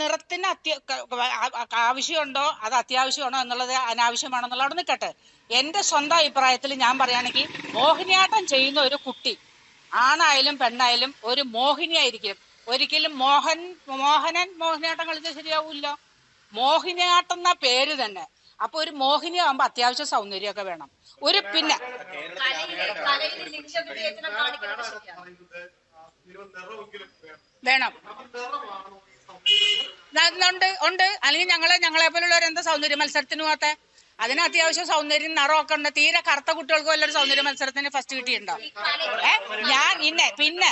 നിറത്തിന് ആവശ്യമുണ്ടോ? അത് അത്യാവശ്യമാണോ എന്നുള്ളത് അനാവശ്യമാണെന്നുള്ള അവിടെ നിൽക്കട്ടെ. എന്റെ സ്വന്തം അഭിപ്രായത്തിൽ ഞാൻ പറയുകയാണെങ്കിൽ മോഹിനിയാട്ടം ചെയ്യുന്ന ഒരു കുട്ടി ആണായാലും പെണ്ണായാലും ഒരു മോഹിനിയായിരിക്കും. ഒരിക്കലും മോഹൻ മോഹനൻ മോഹിനിയാട്ടം കളിച്ചാൽ ശരിയാവൂല്ല. മോഹിനിയാട്ടം എന്ന പേര് തന്നെ. അപ്പൊ ഒരു മോഹിനി ആവുമ്പോ അത്യാവശ്യം സൗന്ദര്യമൊക്കെ വേണം. ഒരു പിന്നെ വേണം. ഉണ്ട് ഉണ്ട്. അല്ലെങ്കിൽ ഞങ്ങളെ ഞങ്ങളെ പോലുള്ളവർ എന്താ സൗന്ദര്യ മത്സരത്തിന് പോകാത്ത അതിന് അത്യാവശ്യം സൗന്ദര്യം നിറമൊക്കെ ഉണ്ട്. തീരെ കറുത്ത കുട്ടികൾക്ക് വല്ലൊരു സൗന്ദര്യ മത്സരത്തിന് ഫസ്റ്റ് കിട്ടിയിട്ടുണ്ടോ? ഏ? ഞാൻ ഇന്നെ പിന്നെ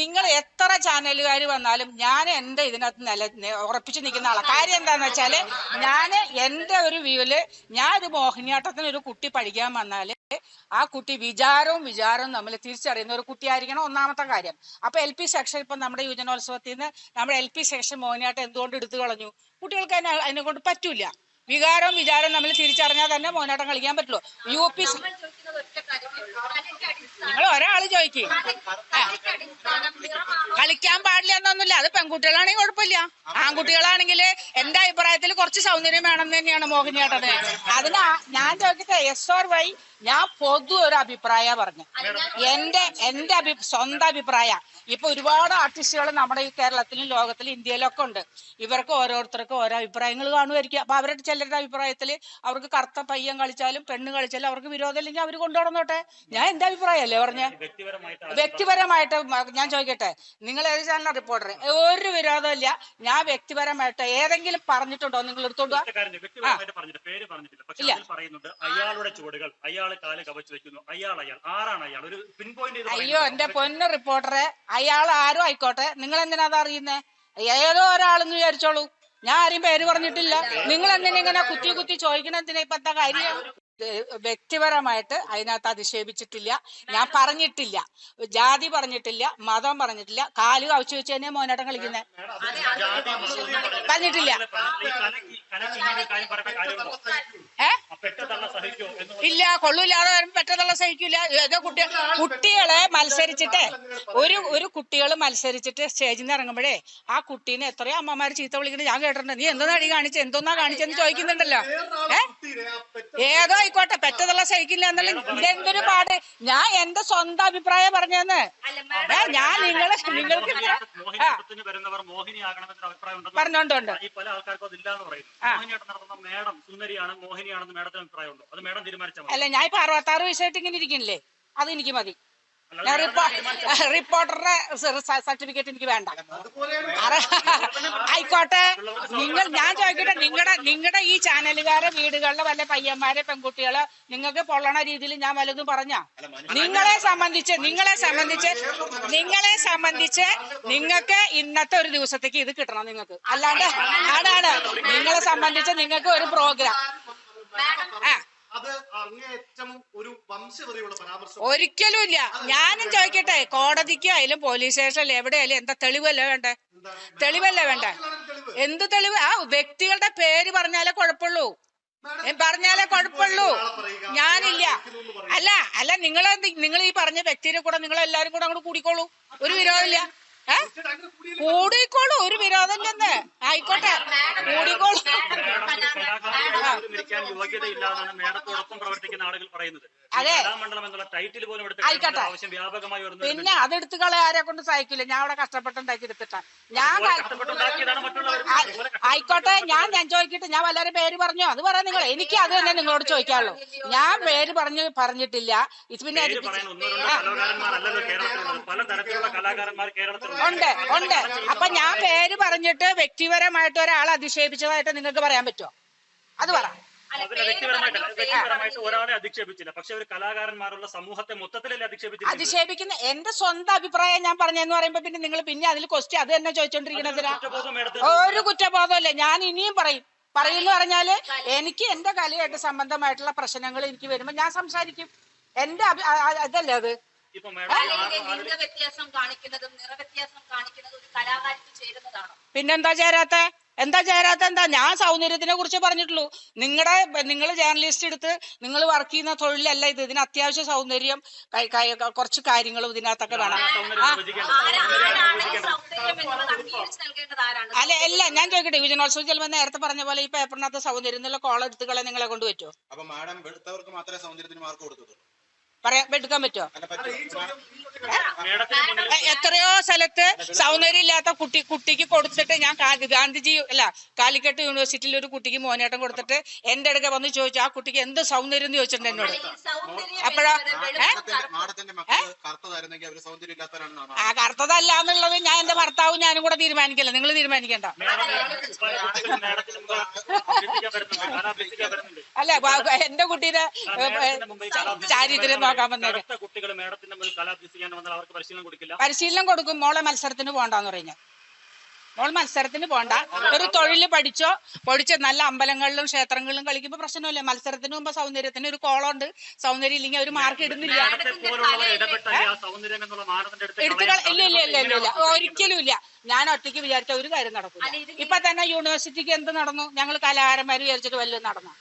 നിങ്ങൾ എത്ര ചാനലുകാർ വന്നാലും ഞാൻ എന്റെ ഇതിനകത്ത് നില ഉറപ്പിച്ചു നിൽക്കുന്ന ആളാണ് കാര്യം എന്താന്ന് വെച്ചാൽ ഞാൻ എന്റെ ഒരു വ്യൂവിൽ ഞാൻ ഒരു മോഹിനിയാട്ടത്തിന് ഒരു കുട്ടി പഠിക്കാൻ വന്നാൽ ആ കുട്ടി വിചാരവും വിചാരവും തമ്മിൽ തിരിച്ചറിയുന്ന ഒരു കുട്ടിയായിരിക്കണം ഒന്നാമത്തെ കാര്യം. അപ്പൊ എൽ പി സെക്ഷൻ ഇപ്പൊ നമ്മുടെ യുവജനോത്സവത്തിൽ നിന്ന് നമ്മുടെ എൽ പി സെക്ഷൻ മോഹിനിയാട്ടം എന്തുകൊണ്ട് എടുത്തു കളഞ്ഞു? കുട്ടികൾക്ക് അതിനെ അതിനെ കൊണ്ട് പറ്റൂല. വികാരവും വിചാരവും നമ്മൾ തിരിച്ചറിഞ്ഞാൽ തന്നെ മോനാട്ടം കളിക്കാൻ പറ്റുള്ളൂ. യു പി നിറമാണോ കളിക്കാൻ പാടില്ല എന്നൊന്നുമില്ല. അത് പെൺകുട്ടികളാണെങ്കിൽ കുഴപ്പമില്ല. ആൺകുട്ടികളാണെങ്കിൽ എന്റെ അഭിപ്രായത്തിൽ കുറച്ച് സൗന്ദര്യം വേണം തന്നെയാണ് മോഹിനിയാട്ടത് അതിന് ഞാൻ ചോദിക്കട്ടെ എസ് ഓർ വൈ ഞാൻ പൊതു ഒരു അഭിപ്രായ പറഞ്ഞു. എന്റെ എന്റെ അഭി സ്വന്തം അഭിപ്രായ. ഇപ്പൊ ഒരുപാട് ആർട്ടിസ്റ്റുകൾ നമ്മുടെ ഈ കേരളത്തിലും ലോകത്തിലും ഇന്ത്യയിലും ഒക്കെ ഉണ്ട്. ഇവർക്ക് ഓരോരുത്തർക്കും ഓരോ അഭിപ്രായങ്ങൾ കാണുമായിരിക്കും. അപ്പൊ അവരുടെ ചിലരുടെ അഭിപ്രായത്തിൽ അവർക്ക് കറുത്ത പയ്യൻ കളിച്ചാലും പെണ്ണ് കളിച്ചാലും അവർക്ക് വിരോധമില്ലെങ്കിൽ അവർ കൊണ്ടുനടന്നോട്ടെ? ഞാൻ എന്റെ അഭിപ്രായമല്ലേ പറഞ്ഞേ? വ്യക്തിപരമായിട്ട് ഞാൻ ചോദിക്കട്ടെ? നിങ്ങൾ ഏത് ചാനൽ റിപ്പോർട്ടർ ഒരു വിരോധമില്ല ഞാൻ വ്യക്തിപരമായിട്ട് ഏതെങ്കിലും പറഞ്ഞിട്ടുണ്ടോ? നിങ്ങൾ എടുത്തോണ്ട് ഇല്ല. അതിൽ അയാളുടെ ചുവടുകൾ അയാൾ കാൽ കവച്ചു വെക്കുന്നു അയാൾ അയാൾ ആരാണ് അയാൾ? ഒരു പിൻ പോയിന്റ് അയ്യോ. എന്റെ പൊന്ന് റിപ്പോർട്ടറെ അയാൾ ആരും ആയിക്കോട്ടെ. നിങ്ങൾ എന്തിനാ അത് അറിയുന്നേ? ഏതോ ഒരാളെന്ന് വിചാരിച്ചോളൂ. ഞാൻ ആരും പേര് പറഞ്ഞിട്ടില്ല. നിങ്ങൾ എന്തിനാ ഇങ്ങനെ കുത്തി കുത്തി ചോദിക്കണെന്തിനാ ഇപ്പൊ എന്താ കാര്യം? വ്യക്തിപരമായിട്ട് അതിനകത്ത് അധിക്ഷേപിച്ചിട്ടില്ല. ഞാൻ പറഞ്ഞിട്ടില്ല. ജാതി പറഞ്ഞിട്ടില്ല. മതം പറഞ്ഞിട്ടില്ല. കാൽ കവച്ചു വെച്ച് തന്നെ മോനാട്ടം കളിക്കുന്നത് ജാതി പറഞ്ഞിട്ടില്ല. ഈ ഇല്ല കൊള്ളൂല്ലാതെ വരുമ്പോ പെട്ടതള്ള സഹിക്കില്ല ഏതോ കുട്ടി കുട്ടികളെ മത്സരിച്ചിട്ട് ഒരു ഒരു കുട്ടികൾ മത്സരിച്ചിട്ട് സ്റ്റേജിൽ നിന്ന് ഇറങ്ങുമ്പോഴേ ആ കുട്ടീനെ എത്രയോ അമ്മമാര് ചീത്ത വിളിക്കുന്നത് ഞാൻ കേട്ടിട്ടുണ്ട്. നീ എന്തോന്നാ അടി കാണിച്ച്? എന്തോന്നാ കാണിച്ചെന്ന് ചോദിക്കുന്നുണ്ടല്ലോ. ഏ? ഏതോ ആയിക്കോട്ടെ പെറ്റതുള്ള സഹിക്കില്ല എന്നുള്ള ഇതെന്തൊരു പാട്? ഞാൻ എന്റെ സ്വന്തം അഭിപ്രായം പറഞ്ഞതെന്ന് ഏ, ഞാൻ നിങ്ങളെ നിങ്ങൾക്ക് പറഞ്ഞോണ്ടോണ്ട് പല ആൾക്കാർക്കും അതില്ലാന്ന് പറയുന്നു മോഹിനിയാട്ടം നടത്തുന്ന മേഡം സുന്ദരിയാണ് മോഹിനിയാണെന്ന് അഭിപ്രായമുണ്ടോ? അത് മേഡം തീരുമാനിച്ചാൽ അല്ല ഞാൻ ഇപ്പൊ അറുപത്താറ് വയസ്സായിട്ട് ഇങ്ങനെ ഇരിക്കുന്നില്ലേ? അത് എനിക്ക് മതി. ഞാൻ റിപ്പോർട്ടറുടെ സർട്ടിഫിക്കറ്റ് എനിക്ക് വേണ്ട. ആയിക്കോട്ടെ. നിങ്ങൾ ഞാൻ ചോദിക്കട്ടെ നിങ്ങളുടെ നിങ്ങളുടെ ഈ ചാനലുകാരെ വീടുകളിലെ വല്ല പയ്യന്മാരെ പെൺകുട്ടികളെ നിങ്ങൾക്ക് പൊള്ളണ രീതിയിൽ ഞാൻ വലുതും പറഞ്ഞ? നിങ്ങളെ സംബന്ധിച്ച് നിങ്ങളെ സംബന്ധിച്ച് നിങ്ങളെ സംബന്ധിച്ച് നിങ്ങൾക്ക് ഇന്നത്തെ ഒരു ദിവസത്തേക്ക് ഇത് കിട്ടണം നിങ്ങൾക്ക്. അല്ലാണ്ട് ആടാണ് നിങ്ങളെ സംബന്ധിച്ച് നിങ്ങൾക്ക് ഒരു പ്രോഗ്രാം അത് അങ്ങേയറ്റം ഒരു വംശവെറിയുള്ള പരാമർശം. ഒരിക്കലും ഇല്ല ഞാനും ചോദിക്കട്ടെ കോടതിക്കോ ആയാലും പോലീസ് സ്റ്റേഷനിൽ എവിടെയായാലും എന്താ തെളിവല്ലേ വേണ്ടേ? തെളിവല്ലേ വേണ്ടേ? എന്ത് തെളിവ്? ആ വ്യക്തികളുടെ പേര് പറഞ്ഞാലേ കുഴപ്പമുള്ളൂ. പറഞ്ഞാലേ കുഴപ്പമുള്ളൂ. ഞാനില്ല. അല്ല അല്ല നിങ്ങൾ നിങ്ങൾ ഈ പറഞ്ഞ വ്യക്തിയുടെ കൂടെ നിങ്ങൾ എല്ലാരും കൂടെ അങ്ങോട്ട് കൂടിക്കോളൂ. ഒരു വിരോധമില്ല. ഏ? കൂടിക്കോളൂ ഒരു വിരോധമില്ലെന്ന് ആയിക്കോട്ടെ. കൂടിക്കോളൂ. ഇരിക്കാൻ യോഗ്യതയില്ലാന്നാണ് മേഡത്തോടൊപ്പം പ്രവർത്തിക്കുന്ന ആളുകൾ പറയുന്നത്. കലാമണ്ഡലം എന്നുള്ള ടൈറ്റിൽ പോലും എടുത്ത് ആയിക്കോട്ടെ. ആവശ്യം വ്യാപകമായി വരുന്നു പിന്നെ അതെടുത്ത് കളെ ആരെ കൊണ്ട് സഹിക്കില്ല. ഞാൻ അവിടെ കഷ്ടപ്പെട്ടുണ്ടാക്കി എടുത്തിട്ടാ. ഞാൻ ആയിക്കോട്ടെ. ഞാൻ ഞാൻ ചോദിക്കട്ടെ. ഞാൻ വല്ലവരും പേര് പറഞ്ഞോ? അത് പറയാം നിങ്ങൾ. എനിക്ക് അത് തന്നെ നിങ്ങളോട് ചോദിക്കാനുള്ളൂ. ഞാൻ പേര് പറഞ്ഞു പറഞ്ഞിട്ടില്ല. ഇത് പിന്നെ പറയാൻ ഉണ്ട് ഉണ്ട്. അപ്പൊ ഞാൻ പേര് പറഞ്ഞിട്ട് വ്യക്തിപരമായിട്ട് ഒരാളെ അധിക്ഷേപിച്ചതായിട്ട് നിങ്ങൾക്ക് പറയാൻ പറ്റുമോ? അത് പറ. വ്യക്തിപരമായിട്ട് ഒരാളെ അധിക്ഷേപിച്ചില്ല. പക്ഷെ ഒരു കലാകാരന്മാരുള്ള സമൂഹത്തെ മൊത്തത്തിലല്ലേ അധിക്ഷേപിക്കുന്ന എന്റെ സ്വന്തം അഭിപ്രായം ഞാൻ പറഞ്ഞെന്ന് പറയുമ്പോ പിന്നെ നിങ്ങൾ പിന്നെ അതിൽ ക്വസ്റ്റ്യൻ അത് തന്നെ മേഡത്തിന് ഒരു കുറ്റബോധമല്ല. ഞാൻ ഇനിയും പറയും. പറയുന്നു പറഞ്ഞാൽ എനിക്ക് എന്റെ കലയായിട്ട് സംബന്ധമായിട്ടുള്ള പ്രശ്നങ്ങൾ എനിക്ക് വരുമ്പോ ഞാൻ സംസാരിക്കും. എന്റെ അതല്ലേ അത്. ലിംഗവ്യത്യാസം കാണിക്കുന്നതും നിറവ്യത്യാസം കാണിക്കുന്നതും ഒരു കലാകാരിക്ക് ചേരുന്നതാണോ? പിന്നെന്താ ചേരാത്ത? എന്താ ചേരാത്ത? എന്താ? ഞാൻ സൗന്ദര്യത്തിനെ കുറിച്ച് പറഞ്ഞിട്ടുള്ളൂ. നിങ്ങളുടെ നിങ്ങൾ ജേർണലിസ്റ്റ് എടുത്ത് നിങ്ങൾ വർക്ക് ചെയ്യുന്ന തൊഴിലല്ല ഇത്. ഇതിന് അത്യാവശ്യ സൗന്ദര്യം കുറച്ച് കാര്യങ്ങളും ഇതിനകത്തൊക്കെ ആരാണ് അല്ല അല്ല ഞാൻ ചോദിക്കട്ടെ. യുവജനോത്സവം ചിലപ്പോൾ നേരത്തെ പറഞ്ഞ പോലെ ഈ പേപ്പറിനകത്ത് സൗന്ദര്യം എന്നുള്ള കോളം എടുത്തുകളെ നിങ്ങളെ കൊണ്ട് പറ്റുമോ അപ്പൊ മാഡം വെളുത്തവർക്ക് മാത്രമേ സൗന്ദര്യത്തിന് മാർക്ക് കൊടുത്തുള്ളൂ പറയാൻ എടുക്കാൻ പറ്റുമോ എത്രയോ സ്ഥലത്ത് സൗന്ദര്യം ഇല്ലാത്ത കുട്ടി കുട്ടിക്ക് കൊടുത്തിട്ട് ഞാൻ ഗാന്ധിജി അല്ല കാലിക്കട്ട് യൂണിവേഴ്സിറ്റിയിൽ ഒരു കുട്ടിക്ക് മോനേട്ടം കൊടുത്തിട്ട് എന്റെ അടുക്ക വന്ന് ചോദിച്ചു ആ കുട്ടിക്ക് എന്ത് സൗന്ദര്യം എന്ന് ചോദിച്ചിട്ടുണ്ട് എന്നോട് അപ്പഴോ ആ കറുത്തതല്ല എന്നുള്ളത് ഞാൻ എന്റെ ഭർത്താവും ഞാനും കൂടെ തീരുമാനിക്കല്ല നിങ്ങൾ തീരുമാനിക്കണ്ട അല്ല എന്റെ കുട്ടീനെ ചാരിത്രം നോക്കാൻ വന്നത് കറുത്ത കുട്ടികൾ മേഡത്തിന്റെ മുമ്പിൽ കല അഭ്യസിക്കാൻ വന്നാൽ അവർക്ക് പരിശീലനം കൊടുക്കില്ല? പരിശീലനം കൊടുക്കും. മോളെ മത്സരത്തിന് പോണ്ടെന്ന് പറഞ്ഞു. മോൾ മത്സരത്തിന് പോണ്ട. ഒരു തൊഴിൽ പഠിച്ചോ പഠിച്ച് നല്ല അമ്പലങ്ങളിലും ക്ഷേത്രങ്ങളിലും കളിക്കുമ്പോ പ്രശ്നമില്ല മത്സരത്തിന് മുമ്പ് സൗന്ദര്യത്തിന് ഒരു കോളുണ്ട്. സൗന്ദര്യം ഇല്ലെങ്കിൽ ഒരു മാർക്ക് ഇടുന്നില്ല. മേഡത്തെ പോലുള്ളവർ ഇടപെട്ടല്ലേ ആ സൗന്ദര്യം എന്നുള്ള മാനദണ്ഡം എടുത്ത് എടുത്തു ഇല്ല ഇല്ല ഇല്ല ഇല്ല ഇല്ല. ഒരിക്കലും ഇല്ല. ഞാൻ ഒറ്റയ്ക്ക് വിചാരിച്ച ഒരു കാര്യം നടക്കും ഇപ്പൊ തന്നെ യൂണിവേഴ്സിറ്റിക്ക് എന്ത് നടന്നു? ഞങ്ങൾ കലാകാരന്മാർ വിചാരിച്ചിട്ട് വല്ലതും നടന്നു?